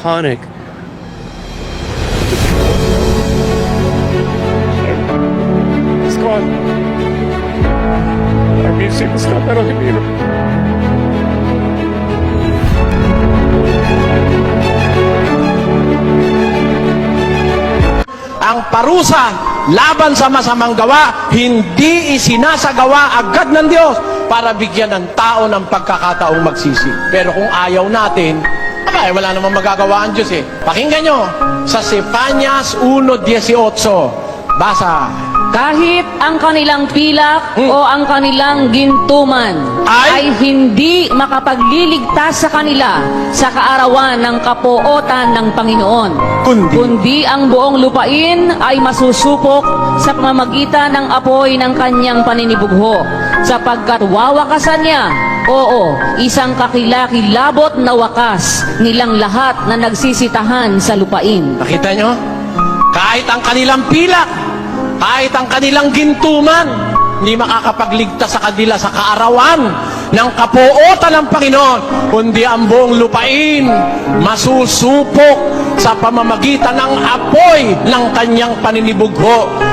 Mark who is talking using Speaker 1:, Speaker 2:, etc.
Speaker 1: Tonic.
Speaker 2: Scott, I miss you, Scott, pero hindi na.
Speaker 3: ang parusa laban sa masamang gawa, hindi isinasagawa agad ng Diyos para bigyan ng tao ng pagkakataong magsisi. Pero kung ayaw natin, aba, eh, wala namang magagawa ang Diyos eh. Pakinggan nyo, sa Sefanyas 1.18, basa,
Speaker 4: Kahit ang kanilang pilak
Speaker 3: Hmm.
Speaker 4: o ang kanilang gintuman
Speaker 3: Ay-
Speaker 4: ay, hindi makapagliligtas sa kanila sa kaarawan ng kapuotan ng Panginoon.
Speaker 3: Kundi.
Speaker 4: Kundi ang buong lupain ay masusupok sa pamamagitan ng apoy ng kanyang paninibugho sapagkat wawakasan niya Oo, isang kakilakilabot na wakas nilang lahat na nagsisitahan sa lupain.
Speaker 3: nakita nyo? Kahit ang kanilang pilak, kahit ang kanilang gintuman, hindi makakapagligtas sa kanila sa kaarawan ng kapuotan ng Panginoon, kundi ang buong lupain masusupok sa pamamagitan ng apoy ng kanyang paninibugho.